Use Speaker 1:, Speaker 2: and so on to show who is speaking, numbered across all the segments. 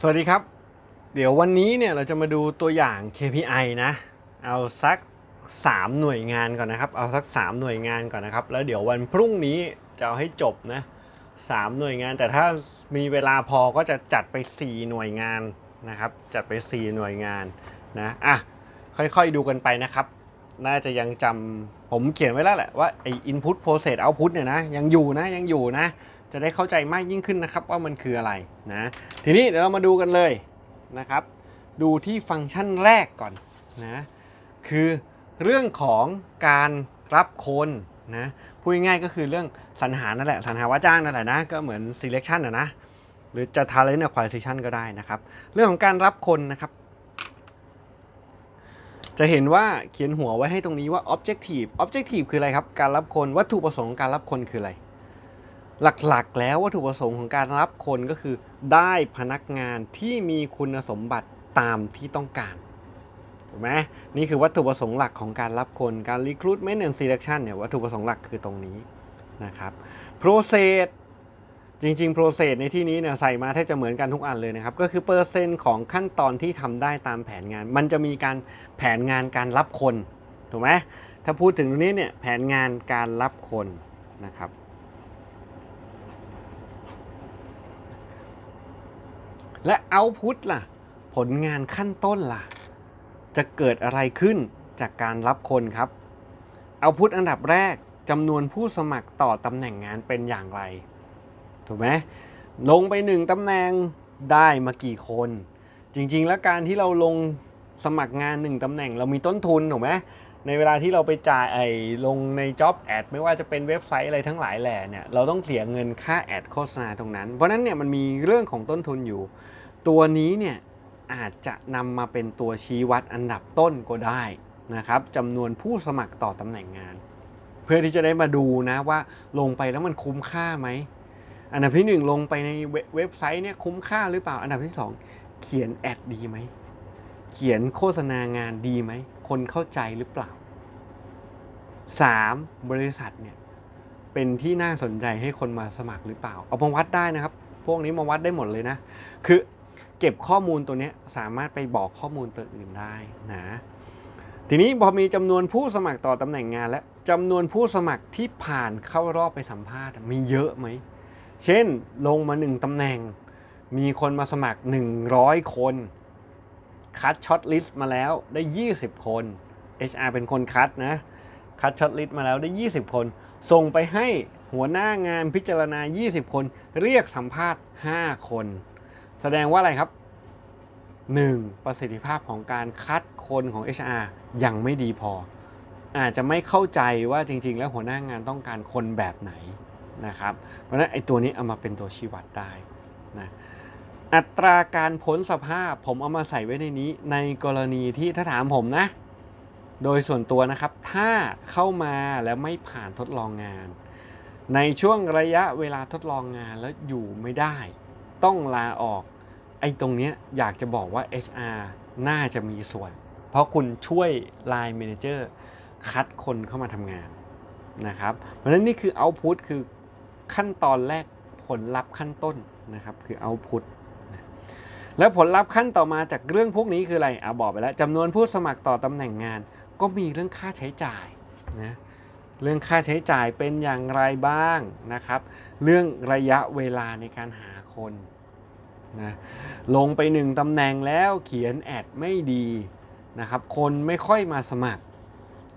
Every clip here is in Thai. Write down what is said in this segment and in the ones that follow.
Speaker 1: สวัสดีครับ เดี๋ยววันนี้เนี่ยเราจะมาดูตัวอย่าง KPI นะ เอาสัก 3 หน่วยงานก่อนนะครับ เอาสัก 3 หน่วยงานก่อนนะครับ แล้วเดี๋ยววันพรุ่งนี้จะเอาให้จบนะ3หน่วยงาน แต่ถ้ามีเวลาพอก็จะจัดไป 4 หน่วยงานนะครับ จัดไป 4 หน่วยงานนะ อะ ค่อยๆดูกันไปนะครับ น่าจะยังจำผมเขียนไว้แล้วแหละว่าไอ้ input process output เนี่ยนะ ยังอยู่นะ ยังอยู่นะ จะได้เข้าใจมากยิ่งขึ้นนะครับว่ามันคืออะไรนะทีนี้เดี๋ยวเรามาดูกันเลยนะครับ ดูที่ฟังก์ชันแรกก่อนนะคือเรื่องของการรับคนนะพูดง่ายๆก็คือเรื่องสรรหานั่นแหละสรรหาว่าจ้างนั่นแหละนะก็เหมือน selection นะนะหรือจะ talent acquisition ก็ได้นะครับ เรื่องของการรับคนนะครับ จะเห็นว่าเขียนหัวไว้ให้ตรงนี้ว่า objective objective คืออะไรครับ การรับคนวัตถุประสงค์ของการรับคนคืออะไร หลักๆ แล้ววัตถุประสงค์ของการรับคนก็คือ ได้พนักงานที่มีคุณสมบัติตามที่ต้องการถูกไหมนี่คือวัตถุประสงค์หลักของการรับคนการ recruitment and selection เนี่ยวัตถุประสงค์หลักคือตรงนี้นะครับ process จริงๆ process ในที่นี้เนี่ยใส่มาแทบจะเหมือนกันทุกอันเลยนะครับ ก็คือเปอร์เซ็นต์ของขั้นตอนที่ทำได้ตามแผนงาน มันจะมีการแผนงานการรับคน ถูกไหมถ้าพูดถึงตรงนี้เนี่ยแผนงานการรับคนนะครับ และเอาพุตล่ะ ผลงานขั้นต้นล่ะ จะเกิดอะไรขึ้นจากการรับคนครับ เอาพุตอันดับแรกจำนวนผู้สมัครต่อตำแหน่งงานเป็นอย่างไร ถูกไหมลงไปหนึ่งตำแหน่งได้มากี่คน จริง ๆ แล้วการที่เราลงสมัครงานหนึ่งตำแหน่งเรามีต้นทุนถูกไหม ในเวลาที่เราไปจ่ายไอ้ลงใน job ad ไม่ว่าจะเป็นเว็บไซต์อะไรทั้งหลายแหล่เนี่ยเราต้องเสียเงินค่าแอดโฆษณาตรงนั้น เพราะนั้นเนี่ยมันมีเรื่องของต้นทุนอยู่ ตัวนี้เนี่ยอาจจะนำมาเป็นตัวชี้วัดอันดับต้นก็ได้นะครับจำนวนผู้สมัครต่อตำแหน่งงาน เพื่อที่จะได้มาดูนะว่าลงไปแล้วมันคุ้มค่าไหมอันดับที่หนึ่งลงไปในเว็บไซต์เนี่ยคุ้มค่าหรือเปล่า อันดับที่สองเขียนแอดดีไหมเขียนโฆษณางานดีไหมคนเข้าใจหรือเปล่า 3. บริษัทเนี่ยเป็นที่น่าสนใจให้คนมาสมัครหรือเปล่า เอามาวัดได้นะครับ พวกนี้มาวัดได้หมดเลยนะ คือเก็บข้อมูลตัวนี้สามารถไปบอกข้อมูลตัวอื่นได้นะ ทีนี้พอมีจำนวนผู้สมัครต่อตำแหน่งงาน และจำนวนผู้สมัครที่ผ่านเข้ารอบไปสัมภาษณ์มีเยอะไหม เช่นลงมา1ตำแหน่ง มีคนมาสมัคร 100 คน คัดช็อตลิสต์มาแล้วได้ 20 คน HR เป็นคนคัดนะ คัดช็อตลิสต์มาแล้วได้ 20 คน ส่งไปให้หัวหน้างานพิจารณา 20 คน เรียกสัมภาษณ์ 5 คน แสดงว่าอะไรครับ 1. ประสิทธิภาพของการคัดคนของ HR ยังไม่ดีพอ อาจจะไม่เข้าใจว่าจริง ๆ แล้วหัวหน้างานต้องการคนแบบไหนนะครับ เพราะฉะนั้นไอ้ตัวนี้เอามาเป็นตัวชี้วัดได้นะอัตราการพ้นสภาพผมเอามาใส่ไว้ในนี้ในกรณีที่ถ้าถามผมนะ โดยส่วนตัวนะครับ ถ้าเข้ามาแล้วไม่ผ่านทดลองงาน ในช่วงระยะเวลาทดลองงานแล้วอยู่ไม่ได้ ต้องลาออก ไอ้ตรงเนี้ยอยากจะบอกว่า HR น่าจะมีส่วน เพราะคุณช่วย Line Manager คัดคนเข้ามาทำงานนะครับ เพราะฉะนั้นนี่คือ Output คือขั้นตอนแรกผลลัพธ์ขั้นต้นนะครับ คือ Output แล้วผลลัพธ์ขั้นต่อมาจากเรื่องพวกนี้คืออะไรอะบอกไปแล้วจำนวนผู้สมัครต่อตำแหน่งงาน ก็มีเรื่องค่าใช้จ่ายนะเรื่องค่าใช้จ่ายเป็นอย่างไรบ้างนะครับ เรื่องระยะเวลาในการหาคนนะลงไปหนึ่งตำแหน่งแล้วเขียนแอดไม่ดีนะครับ คนไม่ค่อยมาสมัคร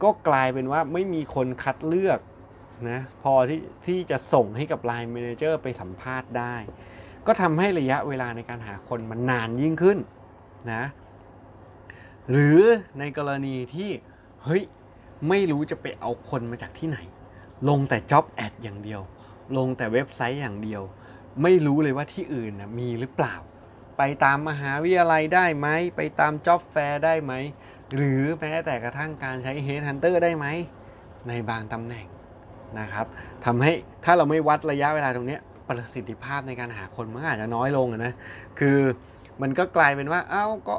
Speaker 1: ก็กลายเป็นว่าไม่มีคนคัดเลือกนะพอที่ที่จะส่งให้กับ Line Manager ไปสัมภาษณ์ได้ ก็ทำให้ระยะเวลาในการหาคนมันนานยิ่งขึ้นนะหรือในกรณีที่ เฮ้ย ไม่รู้จะไปเอาคนมาจากที่ไหน ลงแต่ Job Ad อย่างเดียว ลงแต่เว็บไซต์อย่างเดียว ไม่รู้เลยว่าที่อื่นนะมีหรือเปล่า ไปตามมหาวิทยาลัยได้ไหม ไปตาม Job Fair ได้ไหม หรือแม้แต่กระทั่งการใช้ Headhunter ได้ไหม ในบางตำแหน่งนะครับทำให้ถ้าเราไม่วัดระยะเวลาตรงนี้ประสิทธิภาพในการหาคนมันอาจจะน้อยลงนะ คือมันก็กลายเป็นว่า เอ้า ก็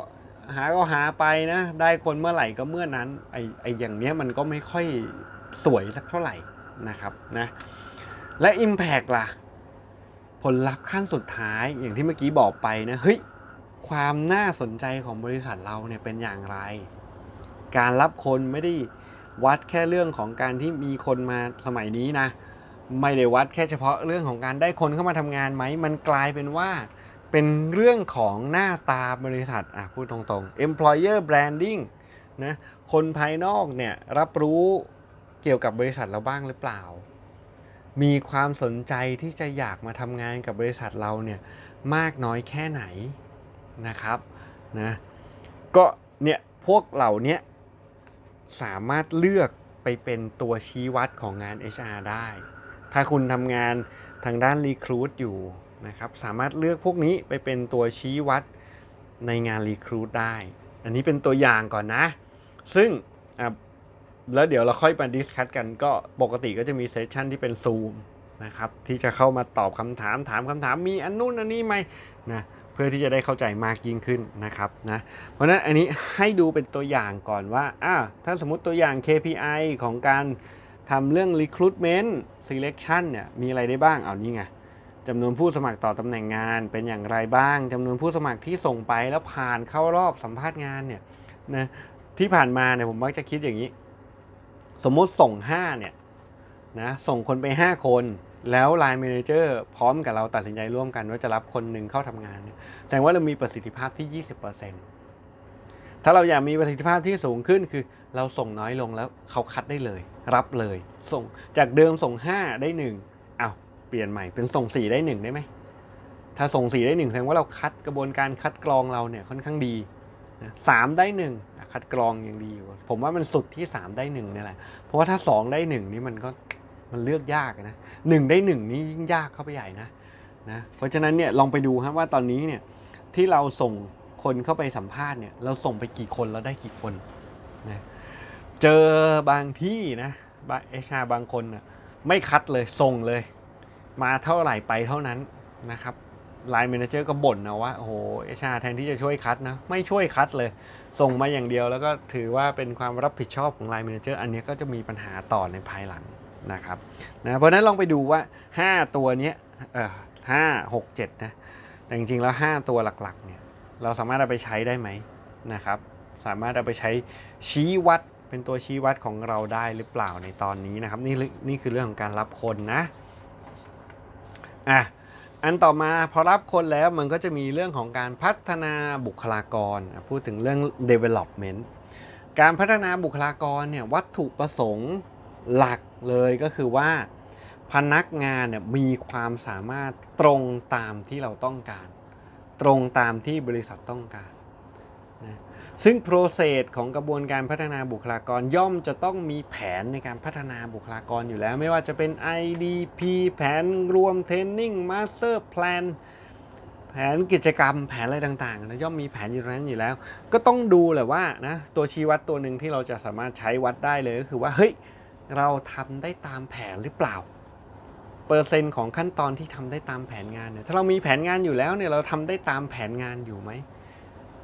Speaker 1: หาก็หาไปนะ ได้คนเมื่อไหร่ก็เมื่อนั้นไอ้ไอ้อย่างเนี้ยมันก็ไม่ค่อยสวยสักเท่าไหร่นะครับนะและ Impact ล่ะ ผลลัพธ์ขั้นสุดท้ายอย่างที่เมื่อกี้บอกไปนะเฮ้ยความน่าสนใจของบริษัทเราเนี่ยเป็นอย่างไร การรับคนไม่ได้วัดแค่เรื่องของการที่มีคนมาสมัยนี้นะ ไม่ได้วัดแค่เฉพาะเรื่องของการได้คนเข้ามาทำงานไหม มันกลายเป็นว่า เป็นเรื่องของหน้าตาบริษัทอะพูดตรงๆ employer branding นะคนภายนอกเนี่ยรับรู้เกี่ยวกับบริษัทเราบ้างหรือเปล่า มีความสนใจที่จะอยากมาทำงานกับบริษัทเราเนี่ยมากน้อยแค่ไหนนะครับนะก็เนี่ยพวกเหล่านี้สามารถเลือกไปเป็นตัวชี้วัดของงาน HR ได้ ถ้าคุณทำงานทางด้าน Recruit อยู่ นะครับสามารถเลือกพวกนี้ไปเป็นตัวชี้วัดในงาน Recruit ได้ อันนี้เป็นตัวอย่างก่อนนะ ซึ่งแล้วเดี๋ยวเราค่อยมาดิสคัตกันก็ปกติก็จะมีเซสชันที่เป็น Zoom นะครับที่จะเข้ามาตอบคำถามถามคำถามมีอันนู้นอันนี้ไหมนะเพื่อที่จะได้เข้าใจมากยิ่งขึ้นนะครับนะเพราะฉะนั้นอันนี้ให้ดูเป็นตัวอย่างก่อนว่าอ่าถ้าสมมติตัวอย่าง KPI ของการทำเรื่อง recruitment selection เนี่ยมีอะไรได้บ้างเอานี่ไง จำนวนผู้สมัครต่อตำแหน่งงานเป็นอย่างไรบ้างจำนวนผู้สมัครที่ส่งไปแล้วผ่านเข้ารอบสัมภาษณ์งานเนี่ยนะที่ผ่านมาเนี่ยผมมักจะคิดอย่างนี้ สมมติส่ง5เนี่ยนะส่งคนไป 5 คนแล้ว Line Manager พร้อมกับเราตัดสินใจร่วมกันว่าจะรับคนหนึ่งเข้าทำงานเนี่ยแสดงว่าเรามีประสิทธิภาพที่ 20%ถ้าเราอยากมีประสิทธิภาพที่สูงขึ้นคือเราส่งน้อยลงแล้วเขาคัดได้เลย รับเลย ส่งจากเดิมส่ง 5 ได้ 1 เปลี่ยนใหม่เป็นส่ง4ได้1ได้ไหมถ้าส่ง4ได้1แสดงว่าเราคัดกระบวนการคัดกรองเราเนี่ยค่อนข้างดีนะสามได้1อะคัดกรองยังดีอยู่ผมว่ามันสุดที่3ได้1นี่แหละเพราะว่าถ้า2ได้1นี่มันก็มันเลือกยากนะหนึ่งได้หนึ่งนี่ยิ่งยากเข้าไปใหญ่นะนะเพราะฉะนั้นเนี่ยลองไปดูครับว่าตอนนี้เนี่ยที่เราส่งคนเข้าไปสัมภาษณ์เนี่ยเราส่งไปกี่คนแล้วได้กี่คนนะเจอบางที่นะเอชาบางคนนะไม่คัดเลยส่งเลย มาเท่าไหร่ไปเท่านั้นนะครับไลน์ a ม a นเจอร์ก็บ่นนะว่า โอ้โหเอชาแทนที่จะช่วยคัดนะ ไม่ช่วยคัดเลย ส่งมาอย่างเดียวแล้วก็ถือว่าเป็นความรับผิดชอบของไลน์ a ม a นเจอร์อันนี้ก็จะมีปัญหาต่อในภายหลังนะครับนะเพราะนั้นลองไปดูว่า 5 ตัวนี้เออห้าหกเจ็ดนะแต่จริงๆแล้ว 5 ตัวหลักๆเนี่ยเราสามารถเอาไปใช้ได้ไหมนะครับสามารถเอาไปใช้ชี้วัดเป็นตัวชี้วัดของเราได้หรือเปล่าในตอนนี้นะครับนี่นี่คือเรื่องของการรับคนนะ อะอันต่อมาพอรับคนแล้วมันก็จะมีเรื่องของการพัฒนาบุคลากร พูดถึงเรื่อง development การพัฒนาบุคลากรเนี่ยวัตถุประสงค์หลักเลยก็คือว่า พนักงานเนี่ยมีความสามารถตรงตามที่เราต้องการ ตรงตามที่บริษัทต้องการ นะซึ่ง process ของกระบวนการพัฒนาบุคลากรย่อมจะต้องมีแผนในการพัฒนาบุคลากรอยู่แล้ว ไม่ว่าจะเป็น IDP แผนรวมเทรนนิ่ง Master Plan แผนกิจกรรมแผนอะไรต่างๆนะย่อมมีแผนอยู่ตรงนั้นอยู่แล้ว ก็ต้องดูแหละว่านะตัวชี้วัดตัวหนึ่งที่เราจะสามารถใช้วัดได้เลยก็คือว่าเฮ้ยเราทำได้ตามแผนหรือเปล่า เปอร์เซ็นต์ของขั้นตอนที่ทำได้ตามแผนงานเนี่ยถ้าเรามีแผนงานอยู่แล้วเนี่ยเราทำได้ตามแผนงานอยู่ไหม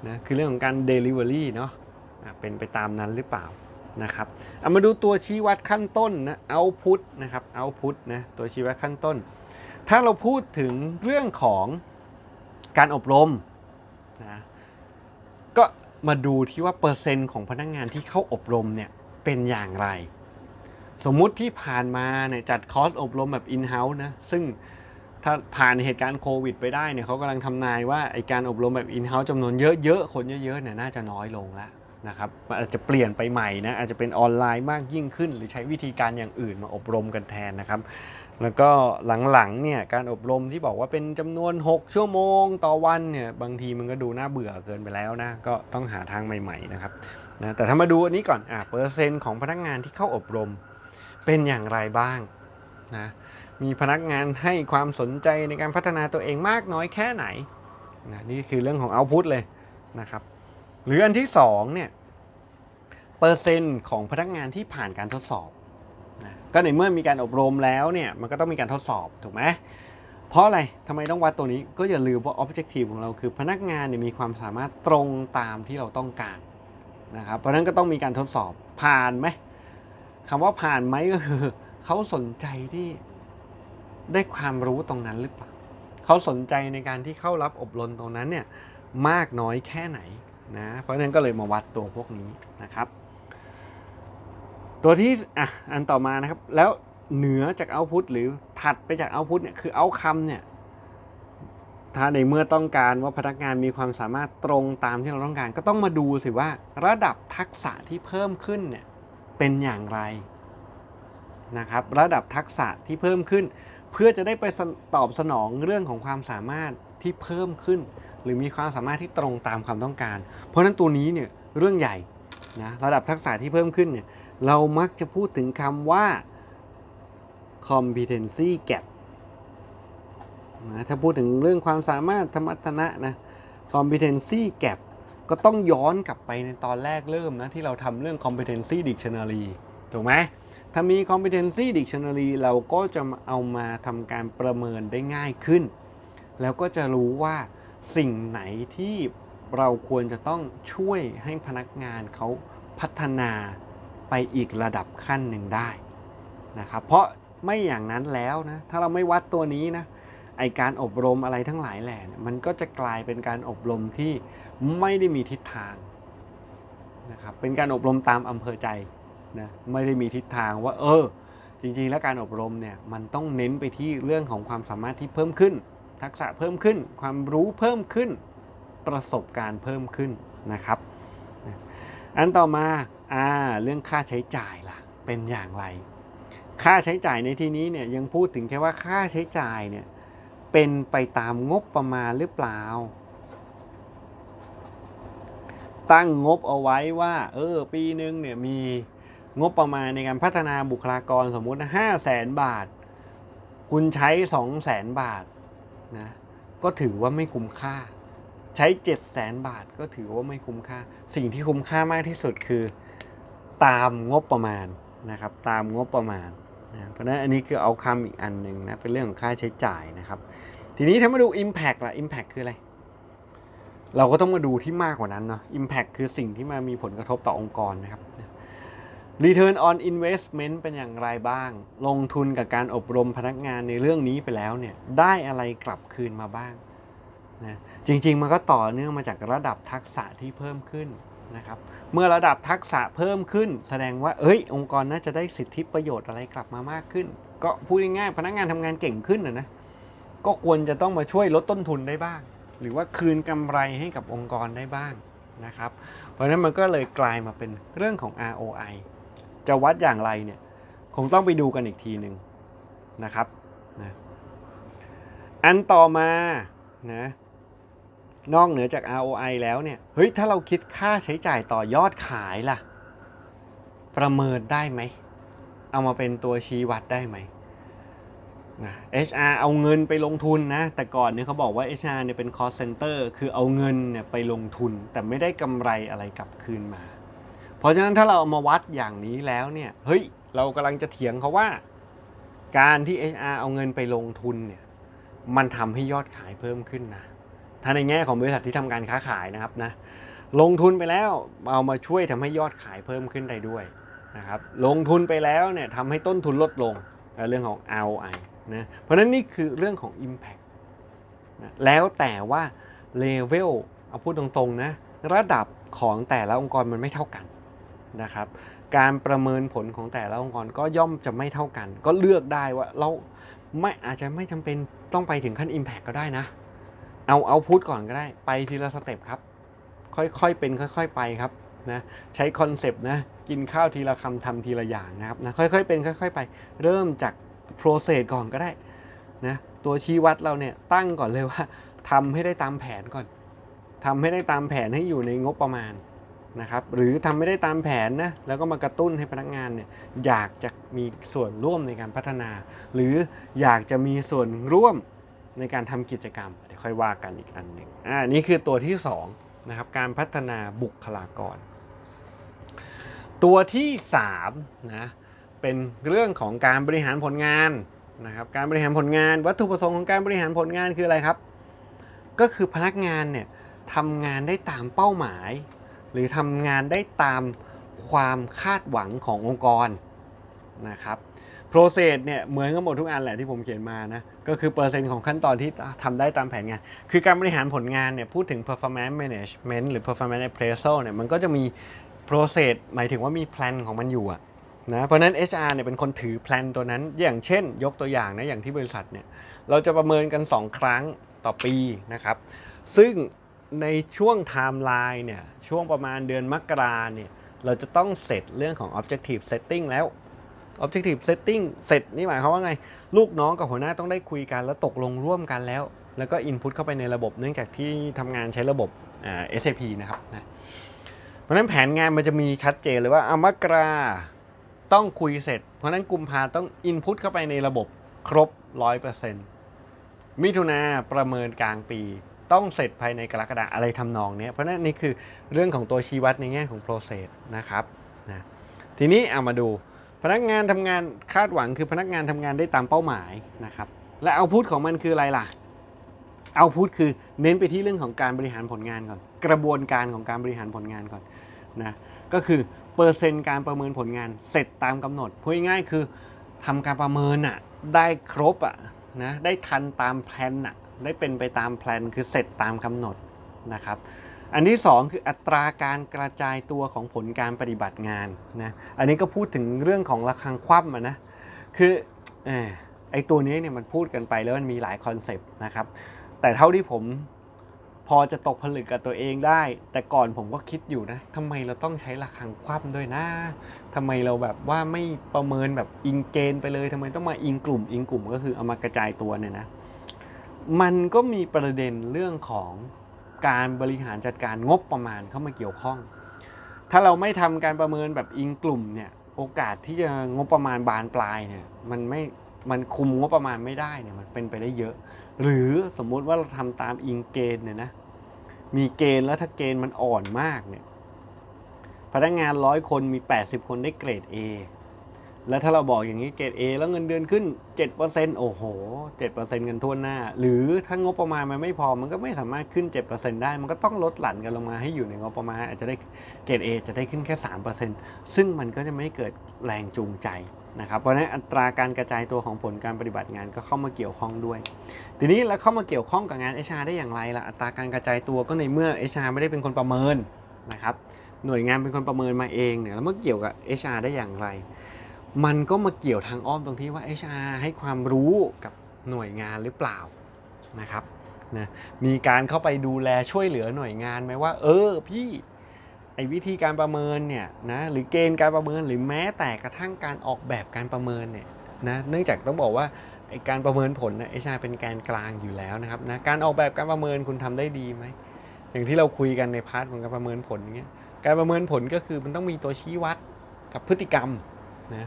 Speaker 1: นะคือเรื่องของการ Delivery เนาะเป็นไปตามนั้นหรือเปล่านะครับเอามาดูตัวชี้วัดขั้นต้นนะ Output นะครับ Output นะตัวชี้วัดขั้นต้น ถ้าเราพูดถึงเรื่องของการอบรมนะก็มาดูที่ว่าเปอร์เซ็นต์ของพนักงานที่เข้าอบรมเนี่ยเป็นอย่างไร สมมุติที่ผ่านมาเนี่ยจัดคอร์สอบรมแบบ in-house นะซึ่ง ถ้าผ่านเหตุการณ์โควิดไปได้เนี่ยเขากำลังทำนายว่าไอการอบรมแบบ in-house จำนวนเยอะๆ คนเยอะๆเนี่ยน่าจะน้อยลงแล้วนะครับมันอาจจะเปลี่ยนไปใหม่นะอาจจะเป็นออนไลน์มากยิ่งขึ้น หรือใช้วิธีการอย่างอื่นมาอบรมกันแทนนะครับ แล้วก็หลังๆเนี่ยการอบรมที่บอกว่าเป็นจำนวน 6 ชั่วโมงต่อวันเนี่ยบางทีมันก็ดูน่าเบื่อเกินไปแล้วนะก็ต้องหาทางใหม่ๆนะครับนะแต่ถ้ามาดูอันนี้ก่อนอะเปอร์เซ็นต์ของพนักงานที่เข้าอบรมเป็นอย่างไรบ้างนะ มีพนักงานให้ความสนใจในการพัฒนาตัวเองมากน้อยแค่ไหนนะนี่คือเรื่องของเอาพุตเลยนะครับหรืออันที่2เนี่ยเปอร์เซ็นต์ของพนักงานที่ผ่านการทดสอบนะก็ในเมื่อมีการอบรมแล้วเนี่ยมันก็ต้องมีการทดสอบถูกไหมเพราะอะไรทำไมต้องวัดตัวนี้ก็อย่าลืมว่า objective ของเราคือพนักงานเนี่ยมีความสามารถตรงตามที่เราต้องการนะครับเพราะฉะนั้นก็ต้องมีการทดสอบผ่านไหมคำว่าผ่านไหมก็คือเขาสนใจที่ ได้ความรู้ตรงนั้นหรือเปล่าเขาสนใจในการที่เข้ารับอบรมตรงนั้นเนี่ยมากน้อยแค่ไหนนะเพราะฉะนั้นก็เลยมาวัดตัวพวกนี้นะครับ ตัวที่อะอันต่อมานะครับ แล้วเหนือจากเอาพุทหรือถัดไปจากเอาพุทเนี่ยคือเอาคำเนี่ยถ้าในเมื่อต้องการว่าพนักงานมีความสามารถตรงตามที่เราต้องการ ก็ต้องมาดูสิว่าระดับทักษะที่เพิ่มขึ้นเนี่ยเป็นอย่างไรนะครับ ระดับทักษะที่เพิ่มขึ้น เพื่อจะได้ไปตอบสนองเรื่องของความสามารถที่เพิ่มขึ้น หรือมีความสามารถที่ตรงตามความต้องการ เพราะฉะนั้นตัวนี้เนี่ยเรื่องใหญ่นะระดับทักษะที่เพิ่มขึ้นเนี่ยเรามักจะพูดถึงคำว่า competency gap นะถ้าพูดถึงเรื่องความสามารถธรรมะนะนะ competency gap ก็ต้องย้อนกลับไปในตอนแรกเริ่มนะ ที่เราทำเรื่อง competency dictionary ถูกไหม ถ้ามี competency dictionary เราก็จะเอามาทำการประเมินได้ง่ายขึ้น แล้วก็จะรู้ว่าสิ่งไหนที่เราควรจะต้องช่วยให้พนักงานเขาพัฒนาไปอีกระดับขั้นหนึ่งได้นะครับเพราะไม่อย่างนั้นแล้วนะถ้าเราไม่วัดตัวนี้นะไอการอบรมอะไรทั้งหลายแหล่นี่มันก็จะกลายเป็นการอบรมที่ไม่ได้มีทิศทางนะครับเป็นการอบรมตามอำเภอใจ นะไม่ได้มีทิศทางว่าเออ จริงๆ แล้วการอบรมเนี่ยมันต้องเน้นไปที่เรื่องของความสามารถที่เพิ่มขึ้น ทักษะเพิ่มขึ้น ความรู้เพิ่มขึ้น ประสบการณ์เพิ่มขึ้นนะครับ อันต่อมาอ่าเรื่องค่าใช้จ่ายล่ะเป็นอย่างไร ค่าใช้จ่ายในที่นี้เนี่ยยังพูดถึงแค่ว่าค่าใช้จ่ายเนี่ยเป็นไปตามงบประมาณหรือเปล่า ตั้งงบเอาไว้ว่า เออ ปีหนึ่งเนี่ยมี งบประมาณในการพัฒนาบุคลากรสมมุติห้าแสนบาท คุณใช้สองแสนบาทนะก็ถือว่าไม่คุ้มค่า ใช้เจ็ดแสนบาทก็ถือว่าไม่คุ้มค่า สิ่งที่คุ้มค่ามากที่สุดคือตามงบประมาณนะครับตามงบประมาณนะเพราะนั้นอันนี้คือเอาคำอีกอันหนึ่งนะเป็นเรื่องของค่าใช้จ่ายนะครับ ทีนี้ถ้ามาดู Impact ล่ะ Impact คืออะไรเราก็ต้องมาดูที่มากกว่านั้นเนาะ Impact คือสิ่งที่มามีผลกระทบต่อองค์กรนะครับ Return on Investment เป็นอย่างไรบ้าง ลงทุนกับการอบรมพนักงานในเรื่องนี้ไปแล้วเนี่ย ได้อะไรกลับคืนมาบ้างนะจริง ๆ มันก็ต่อเนื่องมาจากระดับทักษะที่เพิ่มขึ้นนะครับ เมื่อระดับทักษะเพิ่มขึ้น แสดงว่า เอ้ย องค์กรน่าจะได้สิทธิประโยชน์อะไรกลับมามากขึ้น ก็พูดง่ายๆ พนักงานทำงานเก่งขึ้นนะนะ ก็ควรจะต้องมาช่วยลดต้นทุนได้บ้าง หรือว่าคืนกำไรให้กับองค์กรได้บ้างนะครับ เพราะฉะนั้นมันก็เลยกลายมาเป็นเรื่องของ ROI จะวัดอย่างไรเนี่ยคงต้องไปดูกันอีกทีหนึ่งนะครับนะอันต่อมานะนอกเหนือจาก ROI แล้วเนี่ยเฮ้ยถ้าเราคิดค่าใช้จ่ายต่อยอดขายล่ะ ประเมินได้ไหม เอามาเป็นตัวชี้วัดได้ไหมนะ HR เอาเงินไปลงทุนนะ แต่ก่อนเนี่ยเขาบอกว่า HR เนี่ยเป็น cost center คือเอาเงินเนี่ยไปลงทุน แต่ไม่ได้กำไรอะไรกลับคืนมา เพราะฉะนั้นถ้าเราเอามาวัดอย่างนี้แล้วเนี่ยเฮ้ยเรากำลังจะเถียงเขาว่า การที่ HR เอาเงินไปลงทุนเนี่ยมันทำให้ยอดขายเพิ่มขึ้นนะถ้าในแง่ของบริษัทที่ทำการค้าขายนะครับนะลงทุนไปแล้วเอามาช่วยทำให้ยอดขายเพิ่มขึ้นได้ด้วยนะครับลงทุนไปแล้วเนี่ยทำให้ต้นทุนลดลงเรื่องของ ROI นะเพราะฉะนั้นนี่คือเรื่องของ Impact นะแล้วแต่ว่าเลเวลเอาพูดตรงๆนะระดับของแต่ละองค์กรมันไม่เท่ากัน นะครับ การประเมินผลของแต่ละองค์กรก็ย่อมจะไม่เท่ากัน ก็เลือกได้ว่าเราไม่อาจจะไม่จำเป็นต้องไปถึงขั้น Impact ก็ได้นะ เอาเอาพุทก่อนก็ได้ ไปทีละสเต็ปครับ ค่อยๆเป็นค่อย ๆ ไปครับนะใช้คอนเซปต์นะกินข้าวทีละคำทำทีละอย่างนะครับนะค่อยๆเป็นค่อย ๆ ไป เริ่มจากโปรเซสก่อนก็ได้นะตัวชี้วัดเราเนี่ยตั้งก่อนเลยว่าทำให้ได้ตามแผนก่อนทำให้ได้ตามแผนให้อยู่ในงบประมาณ นะครับหรือทำไม่ได้ตามแผนนะแล้วก็มากระตุ้นให้พนักงานเนี่ยอยากจะมีส่วนร่วมในการพัฒนา หรืออยากจะมีส่วนร่วมในการทำกิจกรรมเดี๋ยวค่อยว่ากันอีกอันหนึ่งอ่านี่คือตัวที่2นะครับการพัฒนาบุคลากร ตัวที่3นะเป็นเรื่องของการบริหารผลงานนะครับการบริหารผลงานวัตถุประสงค์ของการบริหารผลงานคืออะไรครับ ก็คือพนักงานเนี่ยทำงานได้ตามเป้าหมาย หรือทำงานได้ตามความคาดหวังขององค์กรนะครับเพ process เนี่ยเหมือนกันหมดทุกอันแหละที่ผมเขียนมานะก็คือเปอร์เซ็นต์ของขั้นตอนที่ทำได้ตามแผนงาน คือการบริหารผลงานเนี่ยพูดถึง performance management หรือ performance appraisal เนี่ยมันก็จะมี process หมายถึงว่ามีแพลนของมันอยู่ะนะเพราะฉะนั้น HR เนี่ยเป็นคนถือแพลนตัวนั้นอย่างเช่น ยกตัวอย่างนะอย่างที่บริษัทเนี่ยเราจะประเมินกัน 2 ครั้งต่อปีนะครับซึ่ง ในช่วงไทม์ไลน์เนี่ยช่วงประมาณเดือนมกราเนี่ยเราจะต้องเสร็จเรื่องของ objective setting แล้ว objective setting เสร็จนี่หมายความว่าไง ลูกน้องกับหัวหน้าต้องได้คุยกันแล้วตกลงร่วมกันแล้ว แล้วก็ input เข้าไปในระบบเนื่องจากที่ทำงานใช้ระบบอ่า SAP นะครับนะเพราะฉะนั้นแผนงานมันจะมีชัดเจนเลยว่าอามกราต้องคุยเสร็จ เพราะฉะนั้นกุมภาต้อง input เข้าไปในระบบครบ 100%มิถุนาประเมินกลางปี ต้องเสร็จภายในกรกฎาอะไรทำนองนี้เพราะนั้นนี่คือเรื่องของตัวชี้วัดในแง่ของ process นะครับนะทีนี้เอามาดูพนักงานทำงานคาดหวังคือพนักงานทำงานได้ตามเป้าหมายนะครับและเอาพูดของมันคืออะไรล่ะเอาพูดคือเน้นไปที่เรื่องของการบริหารผลงานก่อน กระบวนการของการบริหารผลงานก่อนนะก็คือเปอร์เซ็นต์การประเมินผลงานเสร็จตามกำหนดพูดง่ายๆคือทำการประเมินอะได้ครบอะนะได้ทันตามแผนอะ ได้เป็นไปตามแผนคือเสร็จตามกำหนดนะครับ อันที่ 2 คืออัตราการกระจายตัวของผลการปฏิบัติงานนะอันนี้ก็พูดถึงเรื่องของระฆังคว่ำนะคือออไอตัวนี้เนี่ยมันพูดกันไปแล้วมันมีหลายคอนเซปต์นะครับ แต่เท่าที่ผมพอจะตกผลึกกับตัวเองได้ แต่ก่อนผมก็คิดอยู่นะทำไมเราต้องใช้ระฆังคว่ำด้วยนะทำไมเราแบบว่าไม่ประเมินแบบอิงเกณฑ์ไปเลยทำไมต้องมาอิงกลุ่ม อิงกลุ่มก็คือเอามากระจายตัวเนี่ยนะ มันก็มีประเด็นเรื่องของการบริหารจัดการงบประมาณเข้ามาเกี่ยวข้อง ถ้าเราไม่ทำการประเมินแบบอิงกลุ่มเนี่ยโอกาสที่จะงบประมาณบานปลายเนี่ยมันไม่มันคุมงบประมาณไม่ได้เนี่ยมันเป็นไปได้เยอะ หรือสมมุติว่าเราทำตามอิงเกณฑ์เนี่ยนะมีเกณฑ์แล้วถ้าเกณฑ์มันอ่อนมากเนี่ยพนักงานร้อยคนมี 80 คนได้เกรด A แล้วถ้าเราบอกอย่างนี้เกรด A แล้วเงินเดือนขึ้น 7%โอ้โห 7%กันทั่วหน้า หรือถ้างบประมาณมันไม่พอมันก็ไม่สามารถขึ้น 7%ได้ มันก็ต้องลดหลั่นกันลงมาให้อยู่ในงบประมาณ อาจจะได้เกรด A จะได้ขึ้นแค่ 3%ซึ่งมันก็จะไม่เกิดแรงจูงใจนะครับเพราะนั้นอัตราการกระจายตัวของผลการปฏิบัติงานก็เข้ามาเกี่ยวข้องด้วย ทีนี้แล้วเข้ามาเกี่ยวข้องกับงาน HR ได้อย่างไรล่ะอัตราการกระจายตัวก็ในเมื่อ HR ไม่ได้เป็นคนประเมินนะครับหน่วยงานเป็นคนประเมินมาเองเนี่ยแล้วมันเกี่ยวกับ HR ได้อย่างไร มันก็มาเกี่ยวทางอ้อมตรงที่ว่า HR ให้ความรู้กับหน่วยงานหรือเปล่านะครับนะมีการเข้าไปดูแลช่วยเหลือหน่วยงานไหมว่า เออพี่ไอ้วิธีการประเมินเนี่ยนะหรือเกณฑ์การประเมินหรือแม้แต่กระทั่งการออกแบบการประเมินเนี่ยนะเนื่องจากต้องบอกว่าไอ้การประเมินผลนะ HR เป็นแกนกลางอยู่แล้วนะครับนะการออกแบบการประเมินคุณทำได้ดีไหมอย่างที่เราคุยกันในพาร์ทของการประเมินผลเงี้ยการประเมินผลก็คือมันต้องมีตัวชี้วัดกับพฤติกรรมนะ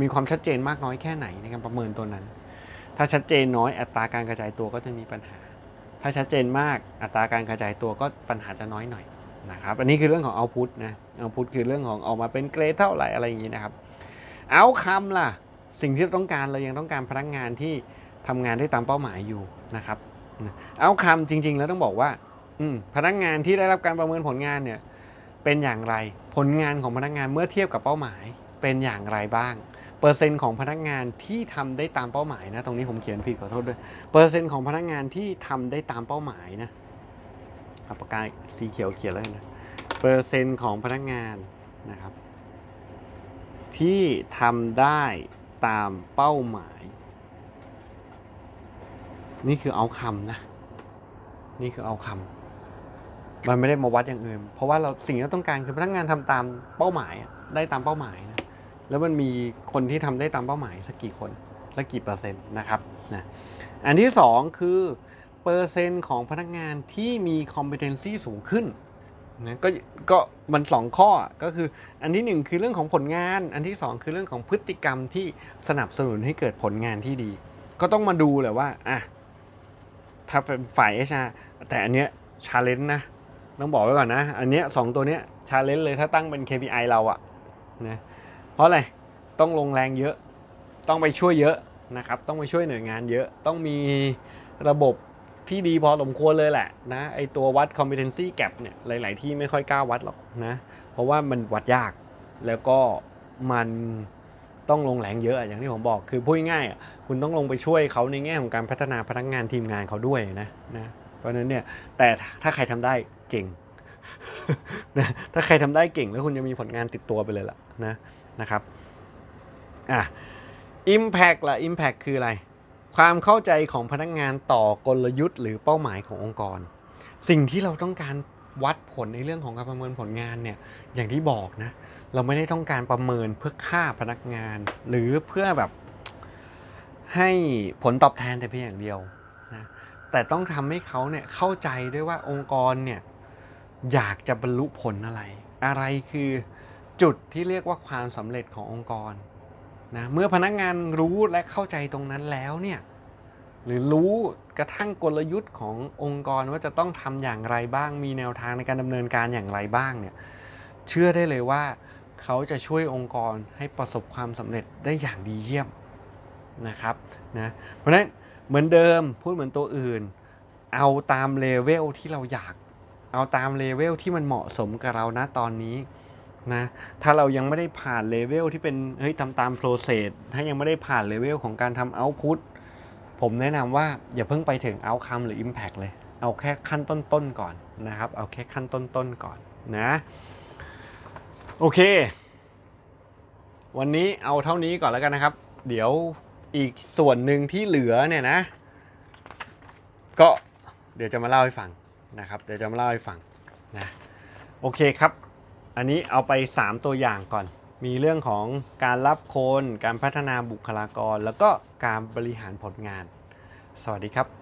Speaker 1: มีความชัดเจนมากน้อยแค่ไหนในการประเมินตัวนั้น ถ้าชัดเจนน้อยอัตราการกระจายตัวก็จะมีปัญหา ถ้าชัดเจนมากอัตราการกระจายตัวก็ปัญหาจะน้อยหน่อยนะครับ อันนี้คือเรื่องของเอาพุทนะเอาพุทคือเรื่องของออกมาเป็นเกรดเท่าไหร่อะไรอย่างนี้นะครับเอาคำล่ะ สิ่งที่เราต้องการเรายังต้องการพนักงานที่ทำงานได้ตามเป้าหมายอยู่นะครับเอาคำจริง ๆ แล้วต้องบอกว่าพนักงานที่ได้รับการประเมินผลงานเนี่ยเป็นอย่างไร ผลงานของพนักงานเมื่อเทียบกับเป้าหมายเป็นอย่างไรบ้าง เปอร์เซ็นต์ของพนักงานที่ทำได้ตามเป้าหมายนะ ตรงนี้ผมเขียนผิดขอโทษด้วย เปอร์เซ็นต์ของพนักงานที่ทำได้ตามเป้าหมายนะอปากกาสีเขียวเขียนแล้วนะ เปอร์เซ็นต์ของพนักงานนะครับ ที่ทำได้ตามเป้าหมาย นี่คือเอาคำนะ นี่คือเอาคำมันไม่ได้มาวัดอย่างอื่น เพราะว่าเราสิ่งที่เราต้องการคือพนักงานทำตามเป้าหมายได้ตามเป้าหมายนะ แล้วมันมีคนที่ทำได้ตามเป้าหมายสักกี่คนและกี่เปอร์เซ็นต์นะครับนะอันที่ 2 คือเปอร์เซ็นต์ของพนักงานที่มี competency สูงขึ้นนะก็ก็มันสองข้อก็คืออันที่ 1 คือเรื่องของผลงาน อันที่ 2 คือเรื่องของพฤติกรรมที่สนับสนุนให้เกิดผลงานที่ดี ก็ต้องมาดูแหละว่าอะถ้าเป็นฝ่าย HR แต่อันเนี้ยชาเลนจ์นะต้องบอกไว้ก่อนนะ อันเนี้ยสองตัวเนี้ยชาเลนจ์เลยถ้าตั้งเป็น KPI เราอะนะ ราะอะไรต้องลงแรงเยอะ ต้องไปช่วยเยอะนะครับ ต้องไปช่วยหน่วยงานเยอะ ต้องมีระบบที่ดีพอสมควรเลยแหละนะไอตัววัด competency gap เนี่ยหลาย ๆ ที่ไม่ค่อยกล้าวัดหรอกนะ เพราะว่ามันวัดยากแล้วก็มันต้องลงแรงเยอะอย่างที่ผมบอกคือพูดง่ายๆอะคุณต้องลงไปช่วยเขาในแง่ของการพัฒนาพนักงานทีมงานเขาด้วยนะนะเพราะนั้นเนี่ยแต่ถ้าใครทำได้เก่งนะถ้าใครทำได้เก่งแล้วคุณจะมีผลงานติดตัวไปเลยล่ะนะ นะครับอะ Impact ละ Impact คืออะไร ความเข้าใจของพนักงานต่อกลยุทธ์ หรือเป้าหมายขององค์กร สิ่งที่เราต้องการวัดผลในเรื่องของการประเมินผลงานเนี่ยอย่างที่บอกนะเราไม่ได้ต้องการประเมินเพื่อค่าพนักงาน หรือเพื่อแบบให้ผลตอบแทนแต่เพียงอย่างเดียวนะแต่ต้องทำให้เขาเนี่ยเข้าใจด้วยว่าองค์กรเนี่ยอยากจะบรรลุผลอะไร อะไรคือ จุดที่เรียกว่าความสำเร็จขององค์กรนะเมื่อพนักงานรู้และเข้าใจตรงนั้นแล้วเนี่ยหรือรู้กระทั่งกลยุทธ์ขององค์กรว่าจะต้องทำอย่างไรบ้าง มีแนวทางในการดำเนินการอย่างไรบ้างเนี่ยเชื่อได้เลยว่าเขาจะช่วยองค์กรให้ประสบความสำเร็จได้อย่างดีเยี่ยมนะครับนะเพราะฉะนั้นเหมือนเดิมพูดเหมือนตัวอื่น เอาตามเลเวลที่เราอยาก เอาตามเลเวลที่มันเหมาะสมกับเรานะตอนนี้ นะถ้าเรายังไม่ได้ผ่านเลเวลที่เป็นเฮ้ยทำตามโปรเซสถ้ายังไม่ได้ผ่านเลเวลของการทำเอาต์พุตผมแนะนำว่าอย่าเพิ่งไปถึงเอาต์คัมหรือ Impact เลย เอาแค่ขั้นต้นๆก่อนนะครับ เอาแค่ขั้นต้นๆก่อนนะโอเค วันนี้เอาเท่านี้ก่อนแล้วกันนะครับ เดี๋ยวอีกส่วนหนึ่งที่เหลือเนี่ยนะ ก็เดี๋ยวจะมาเล่าให้ฟังนะครับ เดี๋ยวจะมาเล่าให้ฟังนะโอเคครับ อันนี้เอาไป 3 ตัวอย่างก่อน มีเรื่องของการรับคน การพัฒนาบุคลากร แล้วก็การบริหารผลงาน สวัสดีครับ